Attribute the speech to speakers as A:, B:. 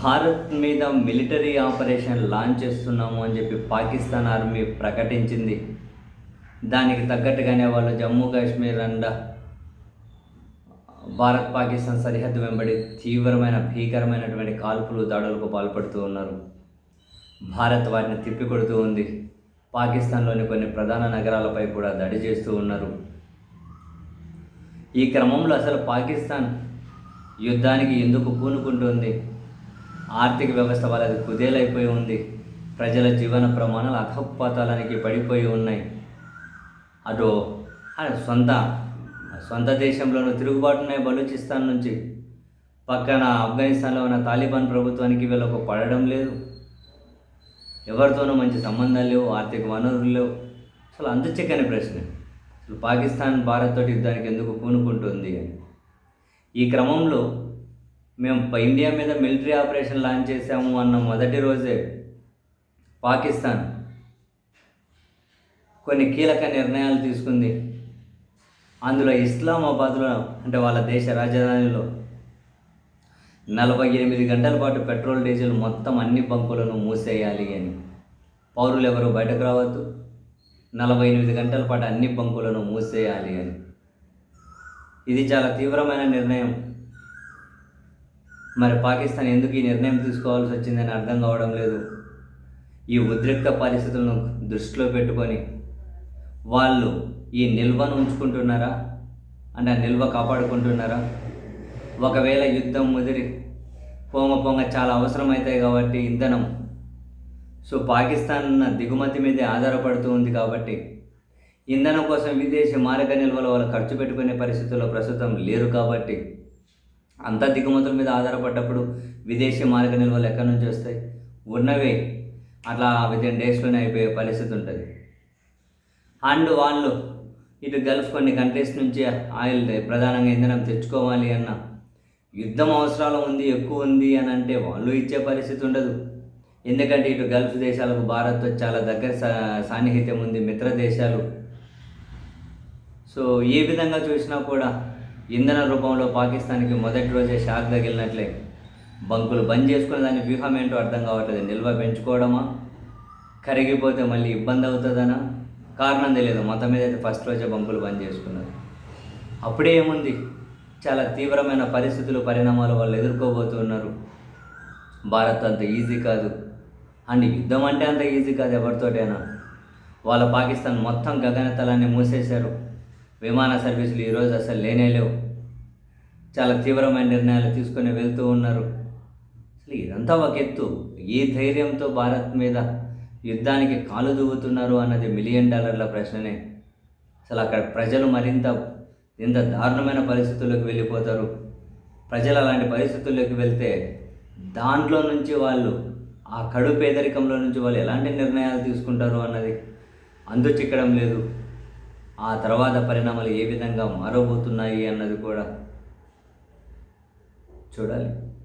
A: భారత్ మీద military operation launch చేస్తున్నాము అని చెప్పి పాకిస్తాన్ ఆర్మీ ప్రకటించింది. దానికి తగ్గట్టుగానే వాళ్ళు జమ్మూ కాశ్మీర్ అండ్ భారత్ పాకిస్తాన్ సరిహద్దు వెంబడి తీవ్రమైన భీకరమైనటువంటి కాల్పులు దాడులకు పాల్పడుతూ ఉన్నారు. భారత్ వాటిని తిప్పికొడుతూ ఉంది. పాకిస్తాన్లోని కొన్ని ప్రధాన నగరాలపై కూడా దాడి చేస్తూ ఉన్నారు. ఈ క్రమంలో అసలు పాకిస్తాన్ యుద్ధానికి ఎందుకు పూనుకుంటుంది? ఆర్థిక వ్యవస్థ వాళ్ళది కుదేలైపోయి ఉంది. ప్రజల జీవన ప్రమాణాలు అధపతలానికి పడిపోయి ఉన్నాయి. అటు సొంత సొంత దేశంలోనూ తిరుగుబాటున్నాయి బలూచిస్తాన్ నుంచి. పక్కన ఆఫ్ఘనిస్తాన్లో ఉన్న తాలిబాన్ ప్రభుత్వానికి వీళ్ళకు పడడం లేదు. ఎవరితోనూ మంచి సంబంధాలు లేవు ఆర్థిక వనరులు లేవు. అసలు అందుచిక్కని ప్రశ్న. అసలు పాకిస్తాన్ భారత్ తోటి యుద్ధానికి ఎందుకు పూనుకుంటుంది అని. ఈ క్రమంలో మేము ఇండియా మీద మిలిటరీ ఆపరేషన్ లాంచ్ చేశాము అన్న మొదటి రోజే పాకిస్తాన్ కొన్ని కీలక నిర్ణయాలు తీసుకుంది. అందులో ఇస్లామాబాద్లో అంటే వాళ్ళ దేశ రాజధానిలో నలభై ఎనిమిది గంటల పాటు పెట్రోల్ డీజిల్ మొత్తం అన్ని బంకులను మూసేయాలి అని. పౌరులు ఎవరు బయటకు రావద్దు. నలభై ఎనిమిది గంటల పాటు అన్ని బంకులను మూసేయాలి అని. ఇది చాలా తీవ్రమైన నిర్ణయం. మరి పాకిస్తాన్ ఎందుకు ఈ నిర్ణయం తీసుకోవాల్సి వచ్చిందని అర్థం కావడం లేదు. ఈ ఉద్రిక్త పరిస్థితులను దృష్టిలో పెట్టుకొని వాళ్ళు ఈ నిల్వను ఉంచుకుంటున్నారా? అంటే ఆ నిల్వ కాపాడుకుంటున్నారా? ఒకవేళ యుద్ధం ముదిరి పొంగ పొంగ చాలా అవసరమవుతాయి కాబట్టి ఇంధనం. సో పాకిస్తాన్ దిగుమతి మీదే ఆధారపడుతూ ఉంది కాబట్టి ఇంధనం కోసం విదేశీ మారక నిల్వలు వాళ్ళు ఖర్చు పెట్టుకునే పరిస్థితుల్లో ప్రస్తుతం లేరు కాబట్టి అంత దిగుమతుల మీద ఆధారపడ్డప్పుడు విదేశీ మారక నిల్వలు ఎక్కడి నుంచి వస్తాయి? ఉన్నవే. అట్లా విదిన్ డేస్లోనే అయిపోయే పరిస్థితి ఉంటుంది. అండ్ వాళ్ళు ఇటు గల్ఫ్ కొన్ని కంట్రీస్ నుంచి ఆయిల్ ప్రధానంగా ఇంధనం తెచ్చుకోవాలి అన్న యుద్ధం అవసరాలు ఉంది ఎక్కువ ఉంది అని అంటే వాళ్ళు ఇచ్చే పరిస్థితి ఉండదు. ఎందుకంటే ఇటు గల్ఫ్ దేశాలకు భారత్ చాలా దగ్గర సా- సాన్నిహిత్యం ఉంది మిత్ర దేశాలు. సో ఏ విధంగా చూసినా కూడా ఇంధన రూపంలో పాకిస్తాన్కి మొదటి రోజే షాక్ తగిలినట్లే. బంకులు బంద్ చేసుకునే దాని వ్యూహం ఏంటో అర్థం కావట్లేదు. నిల్వ పెంచుకోవడమా? కరిగిపోతే మళ్ళీ ఇబ్బంది అవుతుందనా? కారణం తెలియదు. మొత్తం మీద అయితే ఫస్ట్ రోజే బంకులు బంద్ చేసుకున్నారు. అప్పుడే ఏముంది? చాలా తీవ్రమైన పరిస్థితులు పరిణామాలు వాళ్ళు ఎదుర్కోబోతున్నారు భారత్ అంత ఈజీ కాదు. అండ్ యుద్ధం అంటే అంత ఈజీ కాదు ఎవరితోటైనా. వాళ్ళ పాకిస్తాన్ మొత్తం గగనతలాన్ని మూసేశారు. విమాన సర్వీసులు ఈరోజు అసలు లేనే లేవు. చాలా తీవ్రమైన నిర్ణయాలు తీసుకొని వెళ్తూ ఉన్నారు. అసలు ఇదంతా ఒక ఎత్తు. ఏ ధైర్యంతో భారత్ మీద యుద్ధానికి కాలు దువ్వుతున్నారు అన్నది మిలియన్ డాలర్ల ప్రశ్ననే. అసలు అక్కడ ప్రజలు మరింత ఇంత దారుణమైన పరిస్థితుల్లోకి వెళ్ళిపోతారు. ప్రజలు అలాంటి పరిస్థితుల్లోకి వెళ్తే దాంట్లో నుంచి వాళ్ళు ఆ కడు పేదరికంలో నుంచి వాళ్ళు ఎలాంటి నిర్ణయాలు తీసుకుంటారు అన్నది అందుచిక్కడం లేదు. ఆ తర్వాత పరిణామాలు ఏ విధంగా మారబోతున్నాయి అన్నది కూడా Chorale.